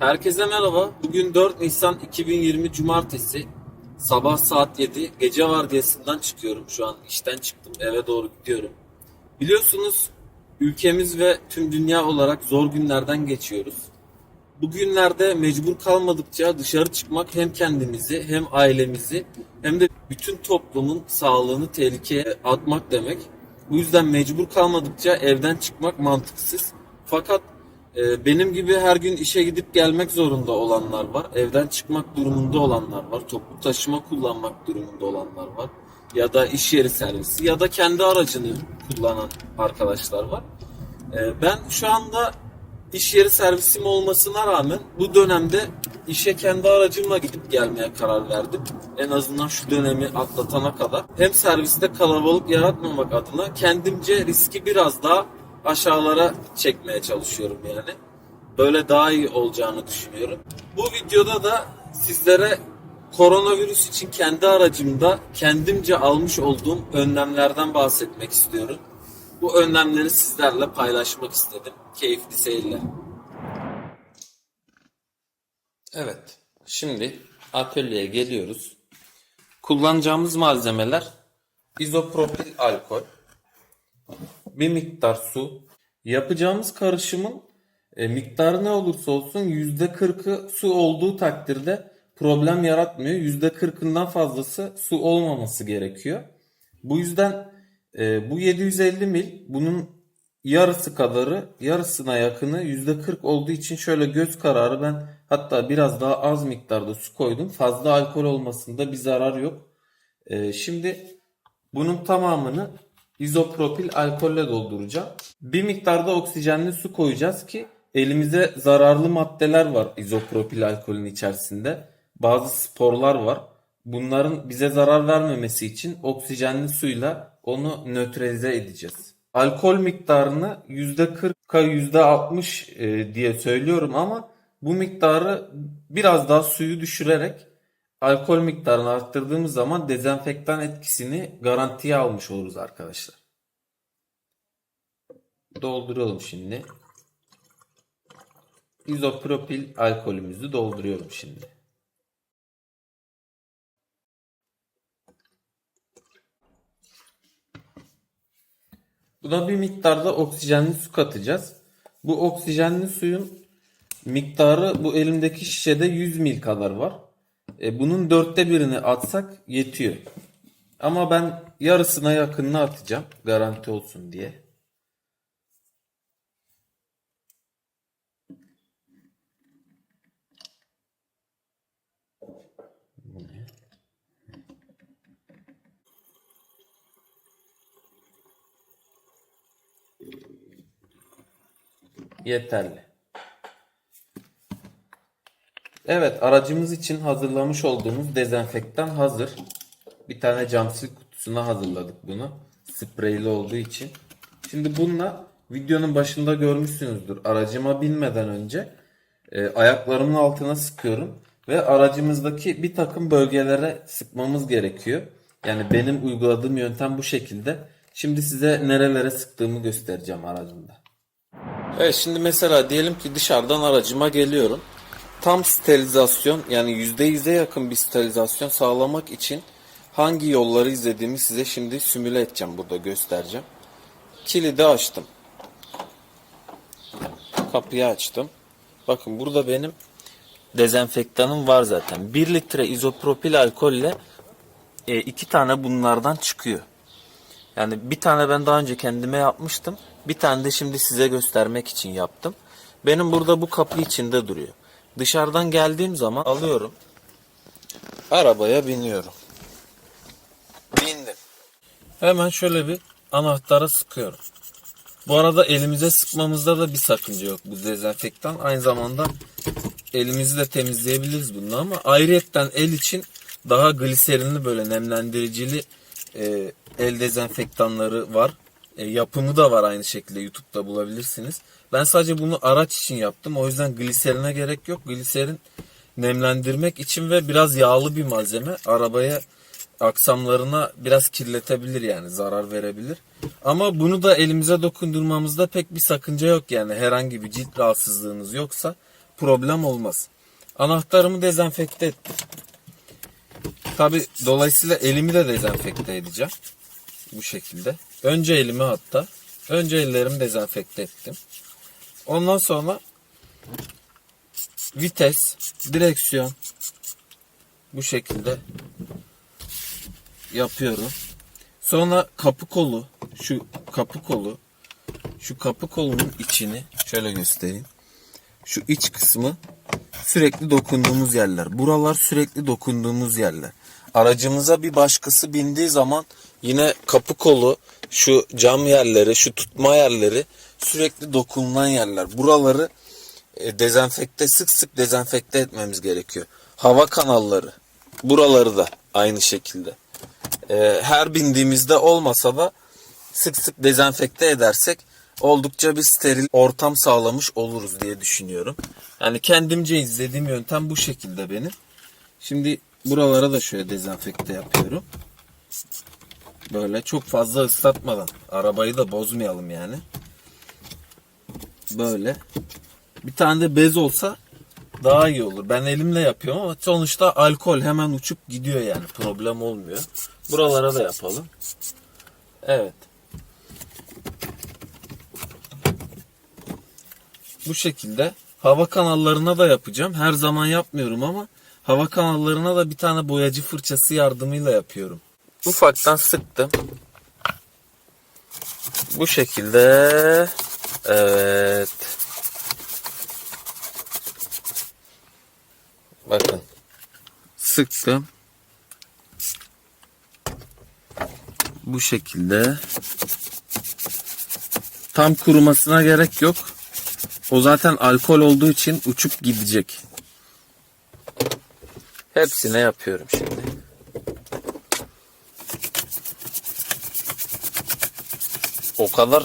Herkese merhaba. Bugün 4 Nisan 2020 Cumartesi. Sabah saat 7. Gece vardiyasından çıkıyorum şu an. İşten çıktım. Eve doğru gidiyorum. Biliyorsunuz ülkemiz ve tüm dünya olarak zor günlerden geçiyoruz. Bu günlerde mecbur kalmadıkça dışarı çıkmak hem kendimizi hem ailemizi hem de bütün toplumun sağlığını tehlikeye atmak demek. Bu yüzden mecbur kalmadıkça evden çıkmak mantıksız. Fakat e, benim gibi her gün işe gidip gelmek zorunda olanlar var. Evden çıkmak durumunda olanlar var. Toplu taşıma kullanmak durumunda olanlar var. Ya da iş yeri servisi ya da kendi aracını kullanan arkadaşlar var. E, ben şu anda iş yeri servisim olmasına rağmen bu dönemde işe kendi aracımla gidip gelmeye karar verdim. En azından şu dönemi atlatana kadar. Hem serviste kalabalık yaratmamak adına kendimce riski biraz daha aşağılara çekmeye çalışıyorum yani. Böyle daha iyi olacağını düşünüyorum. Bu videoda da sizlere koronavirüs için kendi aracımda kendimce almış olduğum önlemlerden bahsetmek istiyorum. Bu önlemleri sizlerle paylaşmak istedim. Keyifli seyirler. Evet. Şimdi atölyeye geliyoruz. Kullanacağımız malzemeler izopropil alkol, bir miktar su. Yapacağımız karışımın e, miktarı ne olursa olsun %40'ı su olduğu takdirde problem yaratmıyor. %40'ından fazlası su olmaması gerekiyor. Bu yüzden e, bu 750 mil bunun yarısı kadarı yarısına yakını %40 olduğu için şöyle göz kararı ben hatta biraz daha az miktarda su koydum. Fazla alkol olmasında bir zarar yok. E, şimdi bunun tamamını izopropil alkolle dolduracağım. Bir miktarda oksijenli su koyacağız ki elimize zararlı maddeler var izopropil alkolün içerisinde. Bazı sporlar var. Bunların bize zarar vermemesi için oksijenli suyla onu nötralize edeceğiz. Alkol miktarını %40'a %60 e, diye söylüyorum ama bu miktarı biraz daha suyu düşürerek alkol miktarını arttırdığımız zaman dezenfektan etkisini garantiye almış oluruz arkadaşlar. Dolduruyorum şimdi. İzopropil alkolümüzü dolduruyorum şimdi. Buna bir miktarda oksijenli su katacağız. Bu oksijenli suyun miktarı bu elimdeki şişede 100 mil kadar var. E, bunun dörtte birini atsak yetiyor. Ama ben yarısına yakınını atacağım. Garanti olsun diye. Yeterli. Evet aracımız için hazırlamış olduğumuz dezenfektan hazır. Bir tane camsil kutusuna hazırladık bunu. Spreyli olduğu için. Şimdi bununla videonun başında görmüşsünüzdür. Aracıma binmeden önce e, ayaklarımın altına sıkıyorum. Ve aracımızdaki bir takım bölgelere sıkmamız gerekiyor. Yani benim uyguladığım yöntem bu şekilde. Şimdi size nerelere sıktığımı göstereceğim aracımda. Evet şimdi mesela diyelim ki dışarıdan aracıma geliyorum. Tam sterilizasyon yani %100'e yakın bir sterilizasyon sağlamak için hangi yolları izlediğimi size şimdi simüle edeceğim burada göstereceğim. Kilidi açtım. Kapıyı açtım. Bakın burada benim dezenfektanım var zaten. 1 litre izopropil alkolle e, iki tane bunlardan çıkıyor. Yani bir tane ben daha önce kendime yapmıştım. Bir tane de şimdi size göstermek için yaptım. Benim burada bu kapı içinde duruyor. Dışarıdan geldiğim zaman alıyorum. Arabaya biniyorum. Bindim. Hemen şöyle bir anahtara sıkıyorum. Bu arada elimize sıkmamızda da bir sakınca yok bu dezenfektan. Aynı zamanda elimizi de temizleyebiliriz bununla ama ayrıyetten el için daha gliserinli böyle nemlendiricili e, el dezenfektanları var. E, yapımı da var aynı şekilde YouTube'da bulabilirsiniz. Ben sadece bunu araç için yaptım. O yüzden gliserine gerek yok. Gliserin nemlendirmek için ve biraz yağlı bir malzeme. Arabaya aksamlarına biraz kirletebilir yani zarar verebilir. Ama bunu da elimize dokundurmamızda pek bir sakınca yok yani herhangi bir cilt rahatsızlığınız yoksa problem olmaz. Anahtarımı dezenfekte ettim. Tabi dolayısıyla elimi de dezenfekte edeceğim. Bu şekilde. Önce elimi hatta. Önce ellerimi dezenfekte ettim. Ondan sonra vites, direksiyon bu şekilde yapıyorum. Sonra kapı kolu, şu kapı kolu, şu kapı kolunun içini şöyle göstereyim. Şu iç kısmı sürekli dokunduğumuz yerler. Buralar sürekli dokunduğumuz yerler. Aracımıza bir başkası bindiği zaman yine kapı kolu, şu cam yerleri, şu tutma yerleri sürekli dokunulan yerler. Buraları e, dezenfekte sık sık dezenfekte etmemiz gerekiyor. Hava kanalları, buraları da aynı şekilde. E, her bindiğimizde olmasa da sık sık dezenfekte edersek oldukça bir steril ortam sağlamış oluruz diye düşünüyorum. Yani kendimce izlediğim yöntem bu şekilde benim. Şimdi buralara da şöyle dezenfekte yapıyorum. Böyle çok fazla ıslatmadan. Arabayı da bozmayalım yani. Böyle. Bir tane de bez olsa daha iyi olur. Ben elimle yapıyorum ama sonuçta alkol hemen uçup gidiyor yani. Problem olmuyor. Buralara da yapalım. Evet. Bu şekilde hava kanallarına da yapacağım. Her zaman yapmıyorum ama hava kanallarına da bir tane boyacı fırçası yardımıyla yapıyorum. Ufaktan sıktım. Bu şekilde evet. Bakın. Sıktım. Bu şekilde. Tam kurumasına gerek yok. O zaten alkol olduğu için uçup gidecek. Hepsine yapıyorum şimdi. O kadar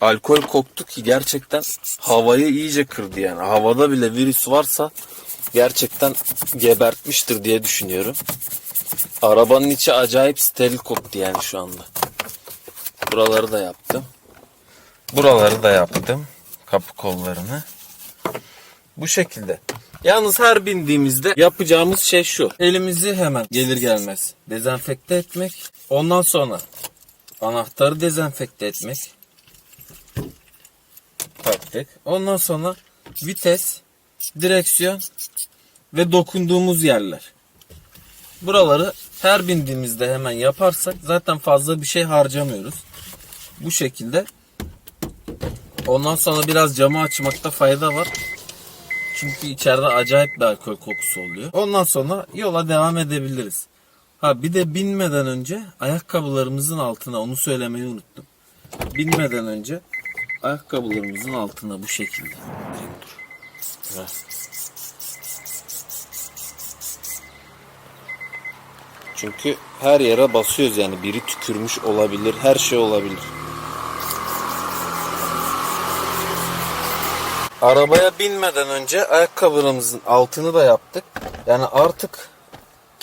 alkol koktu ki gerçekten havayı iyice kırdı yani. Havada bile virüs varsa gerçekten gebertmiştir diye düşünüyorum. Arabanın içi acayip steril koktu yani şu anda. Buraları da yaptım. Buraları da yaptım. Kapı kollarını. Bu şekilde. Yalnız her bindiğimizde yapacağımız şey şu. Elimizi hemen gelir gelmez dezenfekte etmek. Ondan sonra anahtarı dezenfekte etmek. Taktık. Ondan sonra vites, direksiyon ve dokunduğumuz yerler. Buraları her bindiğimizde hemen yaparsak zaten fazla bir şey harcamıyoruz. Bu şekilde. Ondan sonra biraz camı açmakta fayda var. Çünkü içeride acayip bir alkol kokusu oluyor. Ondan sonra yola devam edebiliriz. Ha bir de binmeden önce ayakkabılarımızın altına onu söylemeyi unuttum. Binmeden önce ayakkabılarımızın altına bu şekilde. Dur. Çünkü her yere basıyoruz yani biri tükürmüş olabilir, her şey olabilir. Arabaya binmeden önce ayakkabılarımızın altını da yaptık. Yani artık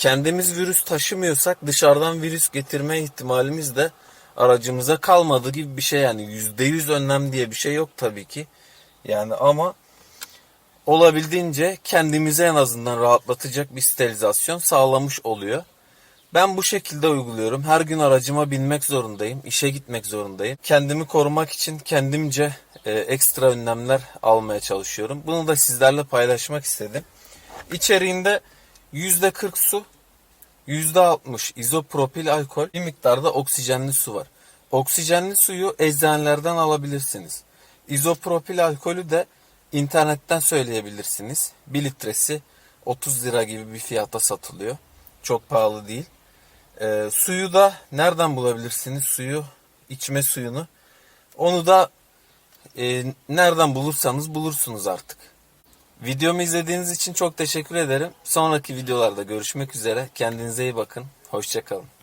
kendimiz virüs taşımıyorsak dışarıdan virüs getirme ihtimalimiz de aracımıza kalmadı gibi bir şey yani %100 önlem diye bir şey yok tabii ki. Yani ama olabildiğince kendimize en azından rahatlatacak bir sterilizasyon sağlamış oluyor. Ben bu şekilde uyguluyorum. Her gün aracıma binmek zorundayım. işe gitmek zorundayım. Kendimi korumak için kendimce e, ekstra önlemler almaya çalışıyorum. Bunu da sizlerle paylaşmak istedim. İçeriğinde %40 su, %60 izopropil alkol, bir miktarda oksijenli su var. Oksijenli suyu eczanelerden alabilirsiniz. İzopropil alkolü de internetten söyleyebilirsiniz. 1 litresi 30 lira gibi bir fiyata satılıyor. Çok pahalı değil. Ee, suyu da nereden bulabilirsiniz suyu? içme suyunu. Onu da e, nereden bulursanız bulursunuz artık. Videomu izlediğiniz için çok teşekkür ederim. Sonraki videolarda görüşmek üzere. Kendinize iyi bakın. Hoşçakalın.